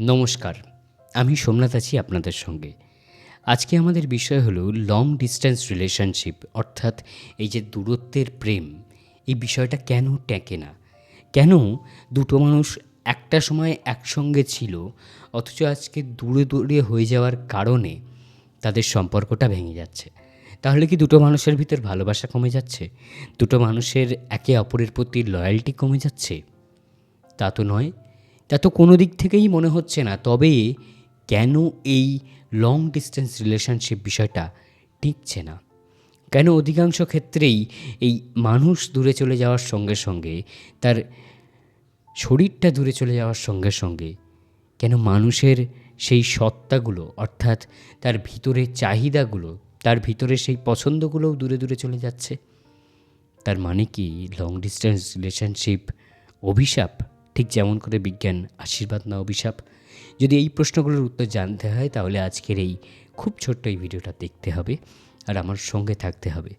নমস্কার, আমি সোমনাথ আছি আপনাদের সঙ্গে। আজকে আমাদের বিষয় হলো লং ডিস্টেন্স রিলেশনশিপ অর্থাৎ এই যে দূরত্বের প্রেম, এই বিষয়টা কেন টেকে না? কেন দুটো মানুষ একটা সময় একসঙ্গে ছিল, অথচ আজকে দূরে দূরে হয়ে যাওয়ার কারণে তাদের সম্পর্কটা ভেঙে যাচ্ছে? তাহলে কি দুটো মানুষের ভিতর ভালোবাসা কমে যাচ্ছে? দুটো মানুষের একে অপরের প্রতি লয়্যালটি কমে যাচ্ছে? তা তো নয়। তা তো কোনো দিক থেকেই মনে হচ্ছে না। তবে কেন এই লং ডিস্টেন্স রিলেশনশিপ বিষয়টা টিকছে না? কেন অধিকাংশ ক্ষেত্রেই এই মানুষ দূরে চলে যাওয়ার সঙ্গে সঙ্গে, তার শরীরটা দূরে চলে যাওয়ার সঙ্গে সঙ্গে, কেন মানুষের সেই সত্তাগুলো, অর্থাৎ তার ভিতরের চাহিদাগুলো, তার ভিতরে সেই পছন্দগুলোও দূরে দূরে চলে যাচ্ছে? তার মানে কি লং ডিস্টেন্স রিলেশনশিপ অভিশাপ ঠিক যেমন করে বিজ্ঞান, আশীর্বাদ না অভিশাপ। যদি এই প্রশ্নগুলোর উত্তর জানতে হয়, তাহলে আজকের এই খুব ছোট্ট এই ভিডিওটা দেখতে হবে আর আমার সঙ্গে থাকতে হবে।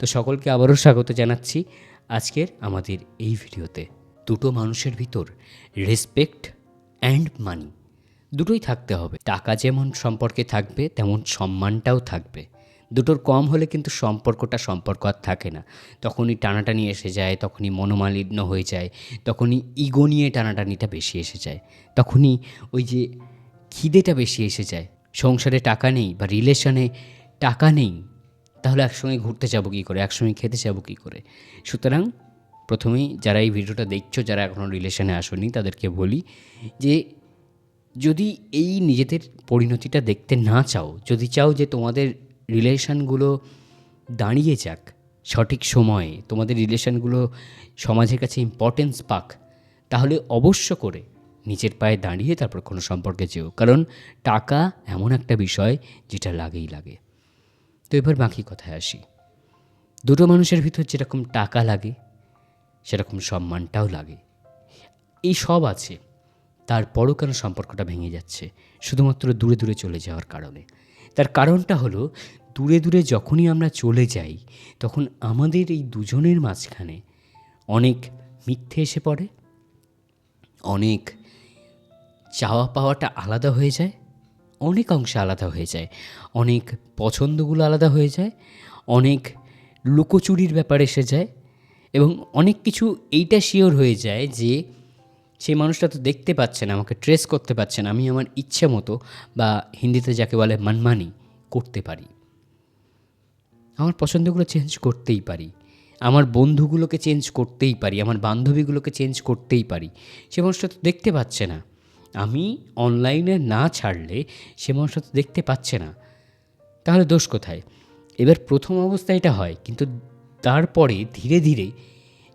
তো সকলকে আবারও স্বাগত জানাচ্ছি আজকের আমাদের এই ভিডিওতে। দুটো মানুষের ভিতর রেসপেক্ট অ্যান্ড মানি দুটোই থাকতে হবে। টাকা যেমন সম্পর্কে থাকবে, তেমন সম্মানটাও থাকবে। দুটোর কম হলে কিন্তু সম্পর্কটা সম্পর্ক আর থাকে না। তখনই টানাটানি এসে যায়, তখনই মনোমালিন্য হয়ে যায়, তখনই ইগো নিয়ে টানাটানিটা বেশি এসে যায়। তখনই ওই যে খিদেটা বেশি এসে যায়। সংসারে টাকা নেই বা রিলেশনে টাকা নেই, তাহলে একসঙ্গে ঘুরতে যাব কী করে? একসঙ্গে খেতে যাব কী করে? সুতরাং প্রথমেই যারা এই ভিডিওটা দেখছ, যারা এখনও রিলেশনে আসনি, তাদেরকে বলি যে যদি এই নিজেদের পরিণতিটা দেখতে না চাও, যদি চাও যে তোমাদের রিলেশনগুলো দাঁড়িয়ে যাক, সঠিক সময়ে। তোমাদের রিলেশানগুলো সমাজের কাছে ইম্পর্টেন্স পাক। তাহলে অবশ্য করে নিজের পায়ে দাঁড়িয়ে তারপর কোনো সম্পর্কে যেও। কারণ টাকা এমন একটা বিষয় যেটা লাগেই লাগে। তো এবার বাকি কথায় আসি। দুটো মানুষের ভিতর যেরকম টাকা লাগে, সেরকম সম্মানটাও লাগে। এই সব আছে। তারপরও কেন সম্পর্কটা ভেঙে যাচ্ছে? শুধুমাত্র দূরে দূরে চলে যাওয়ার কারণে। তার কারণটা হলো, দূরে দূরে যখনই আমরা চলে যাই, তখন আমাদের এই দুজনের মাঝখানে অনেক মিথ্যে এসে পড়ে, অনেক চাওয়া পাওয়াটা আলাদা হয়ে যায়, অনেক অংশে আলাদা হয়ে যায়, অনেক পছন্দগুলো আলাদা হয়ে যায়, অনেক লুকোচুরির ব্যাপার এসে যায় এবং অনেক কিছু এইটা শিওর হয়ে যায় যে সেই মানুষটা তো দেখতে পাচ্ছে না, আমাকে ট্রেস করতে পারছে না। আমি আমার ইচ্ছে মতো বা হিন্দিতে যাকে বলে মানমানি করতে পারি। আমার পছন্দগুলো চেঞ্জ করতেই পারি। আমার বন্ধুগুলোকে চেঞ্জ করতেই পারি, আমার বান্ধবীগুলোকে চেঞ্জ করতেই পারি। সে মানুষটা তো দেখতে পাচ্ছে না। আমি অনলাইনে না ছাড়লে সে মানুষটা তো দেখতে পাচ্ছে না। তাহলে দোষ কোথায়? এবার প্রথম অবস্থায় এটা হয়, কিন্তু তারপরে ধীরে ধীরে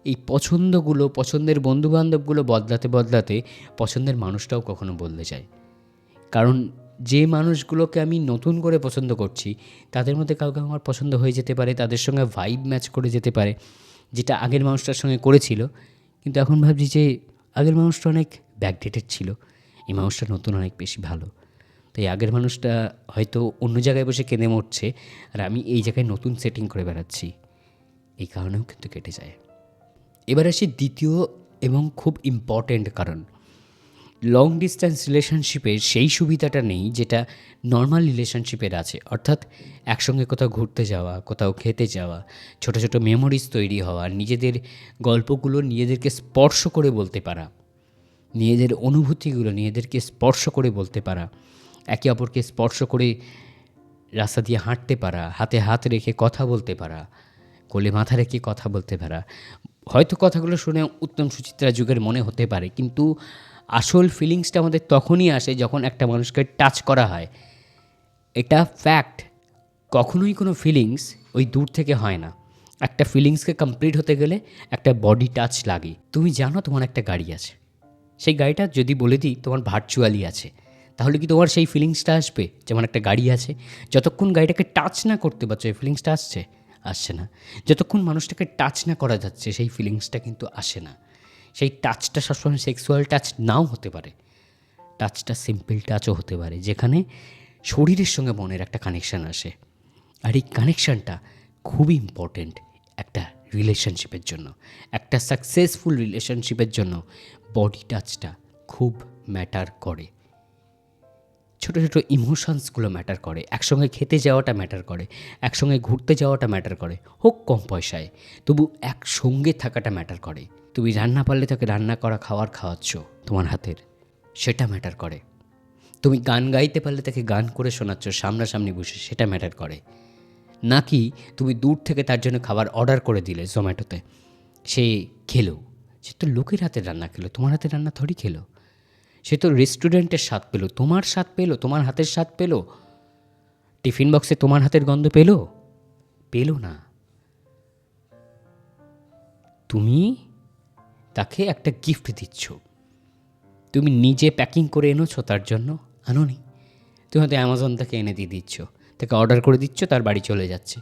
এই পছন্দগুলো, পছন্দের বন্ধুবান্ধবগুলো বদলাতে বদলাতে পছন্দের মানুষটাও কখনো বদলে যায়। কারণ যে মানুষগুলোকে আমি নতুন করে পছন্দ করছি, তাদের মধ্যে কাউকে আমার পছন্দ হয়ে যেতে পারে, তাদের সঙ্গে ভাইব ম্যাচ করে যেতে পারে, যেটা আগের মানুষটার সঙ্গে করেছিল। কিন্তু এখন ভাবছি যে আগের মানুষটা অনেক ব্যাকডেটেড ছিল, এই মানুষটা নতুন অনেক বেশি ভালো। তাই আগের মানুষটা হয়তো অন্য জায়গায় বসে কেঁদে মরছে, আর আমি এই জায়গায় নতুন সেটিং করে বেড়াচ্ছি। এই কারণেও কিন্তু কেটে যায়। এবার আসি দ্বিতীয় এবং খুব ইম্পর্ট্যান্ট কারণ। লং ডিস্ট্যান্স রিলেশনশিপের সেই সুবিধাটা নেই যেটা নর্মাল রিলেশনশিপের আছে। অর্থাৎ একসঙ্গে কোথাও ঘুরতে যাওয়া, কোথাও খেতে যাওয়া, ছোট ছোট মেমোরিজ তৈরি হওয়া, নিজেদের গল্পগুলো নিজেদেরকে স্পর্শ করে বলতে পারা, নিজেদের অনুভূতিগুলো নিজেদেরকে স্পর্শ করে বলতে পারা, একে অপরকে স্পর্শ করে রাস্তা দিয়ে হাঁটতে পারা, হাতে হাত রেখে কথা বলতে পারা, কোলে মাথা রেখে কথা বলতে পারা হয়তো কথাগুলো শুনে উত্তম সুচিত্রা যুগের মনে হতে পারে, কিন্তু আসল ফিলিংসটা আমাদের তখনই আসে যখন একটা মানুষকে টাচ করা হয়। এটা ফ্যাক্ট কখনোই কোনো ফিলিংস ওই দূর থেকে হয় না। একটা ফিলিংসকে কমপ্লিট হতে গেলে একটা বডি টাচ লাগে। তুমি জানো তোমার একটা গাড়ি আছে। সেই গাড়িটা যদি বলে দিই তোমার ভার্চুয়ালি আছে, তাহলে কি তোমার সেই ফিলিংসটা আসবে? যেমন একটা গাড়ি আছে, যতক্ষণ গাড়িটাকে টাচ না করতে পারছ, এই ফিলিংসটা আসছে? আসছে না। যতক্ষণ মানুষটাকে টাচ না করা যাচ্ছে, সেই ফিলিংসটা কিন্তু আসে না। সেই টাচটা সবসময় সেক্সুয়াল টাচ নাও হতে পারে। টাচটা সিম্পল টাচও হতে পারে, যেখানে শরীরের সঙ্গে মনের একটা কানেকশান আসে। আর এই কানেকশানটা খুবই ইম্পর্টেন্ট একটা রিলেশনশিপের জন্য, একটা সাকসেসফুল রিলেশনশিপের জন্য বডি টাচটা খুব ম্যাটার করে। ছোটো ছোটো ইমোশনসগুলো ম্যাটার করে। একসঙ্গে খেতে যাওয়াটা ম্যাটার করে, একসঙ্গে ঘুরতে যাওয়াটা ম্যাটার করে, হোক কম পয়সায়। তবু একসঙ্গে থাকাটা ম্যাটার করে। তুমি রান্না পারলে তাকে রান্না করা, খাওয়ার খাওয়াচ্ছ তোমার হাতের, সেটা ম্যাটার করে। তুমি গান গাইতে পারলে তাকে গান করে শোনাচ্ছ, সামনাসামনি বসে, সেটা ম্যাটার করে। নাকি তুমি দূর থেকে তার জন্য খাবার অর্ডার করে দিলে জোম্যাটোতে? সে খেলো। সে তো লোকের হাতের রান্না খেলো, তোমার হাতের রান্না থরি খেলো। সে তো রেস্টুরেন্টের স্বাদ পেল, তোমার স্বাদ পেল, তোমার হাতের স্বাদ পেল? টিফিন বক্সে তোমার হাতের গন্ধ পেল? পেল না। তুমি তাকে একটা গিফট দিচ্ছ। তুমি নিজে প্যাকিং করে এনেছো তার জন্য? আনোনি? তুমি হয়তো অ্যামাজন থেকে এনে দিয়ে দিচ্ছ, তাকে অর্ডার করে দিচ্ছ, তার বাড়ি চলে যাচ্ছে।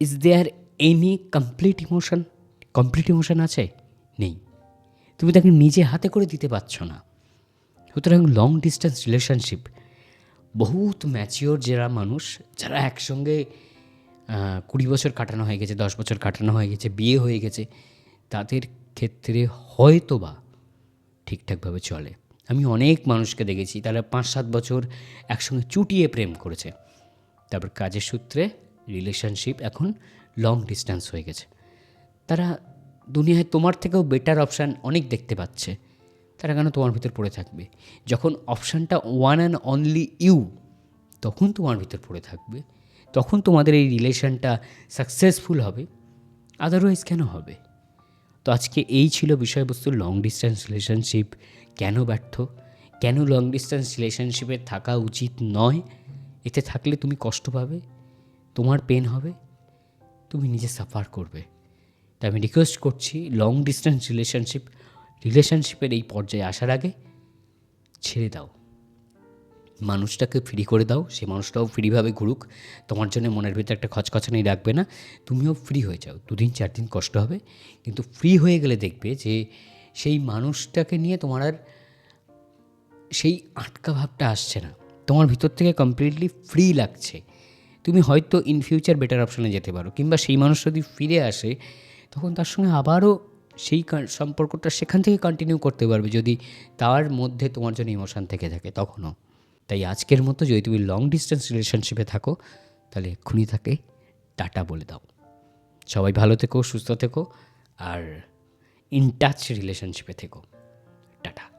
Is there any complete emotion complete emotion আছে? নেই। তুমি তাকে নিজে হাতে করে দিতে পারছ না। সুতরাং লং ডিস্টেন্স রিলেশনশিপ বহুত ম্যাচিওর যারা মানুষ, যারা একসঙ্গে কুড়ি বছর কাটানো হয়ে গেছে, দশ বছর কাটানো হয়ে গেছে, বিয়ে হয়ে গেছে, তাদের ক্ষেত্রে হয়তো বা ঠিকঠাকভাবে চলে। আমি অনেক মানুষকে দেখেছি, তারা পাঁচ সাত বছর একসঙ্গে চুটিয়ে প্রেম করেছে। তারপর কাজের সূত্রে রিলেশনশিপ এখন লং ডিস্টেন্স হয়ে গেছে। তারা দুনিয়ায় তোমার থেকেও বেটার অপশান অনেক দেখতে পাচ্ছে। তারা কেন তোমার ভিতর পড়ে থাকবে? যখন অপশানটা ওয়ান অ্যান্ড অনলি ইউ তখন তোমার ভিতর পড়ে থাকবে। তখন তোমাদের এই রিলেশনটা সাকসেসফুল হবে আদারওয়াইজ কেন হবে? তো আজকে এই ছিল বিষয়বস্তু লং ডিস্টেন্স রিলেশনশিপ কেন ব্যর্থ? কেন লং ডিস্টেন্স রিলেশনশিপে থাকা উচিত নয়? এতে থাকলে তুমি কষ্ট পাবে, তোমার পেন হবে, তুমি নিজে সাফার করবে। তাই আমি রিকোয়েস্ট করছি লং ডিস্টেন্স রিলেশনশিপ রিলেশনশিপের এই পর্যায়ে আসার আগে ছেড়ে দাও। মানুষটাকে ফ্রি করে দাও, সেই মানুষটাও ফ্রিভাবে ঘুরুক। তোমার জন্য মনের ভিতরে একটা খচখচানি রাখবে না, তুমিও ফ্রি হয়ে যাও। দুদিন, চার দিন কষ্ট হবে, কিন্তু ফ্রি হয়ে গেলে দেখবে যে সেই মানুষটাকে নিয়ে তোমার আর সেই আটকা ভাবটা আসছে না। তোমার ভিতর থেকে কমপ্লিটলি ফ্রি লাগছে। তুমি হয়তো ইন ফিউচার বেটার অপশনে যেতে পারো, কিংবা সেই মানুষ যদি ফিরে আসে তখন তার সঙ্গে আবারও সেই সম্পর্কটা সেখান থেকে কন্টিনিউ করতে পারবে যদি তার মধ্যে তোমার জন্য ইমোশান থেকে থাকে তখনও। তাই আজকের মতো যদি তুমি লং ডিস্টেন্স রিলেশনশিপে থাকো, তাহলে এক্ষুনি তাকে টাটা বলে দাও। সবাই ভালো থেকো, সুস্থ থেকো, আর ইন টাচ রিলেশনশিপে থেকো। টাটা।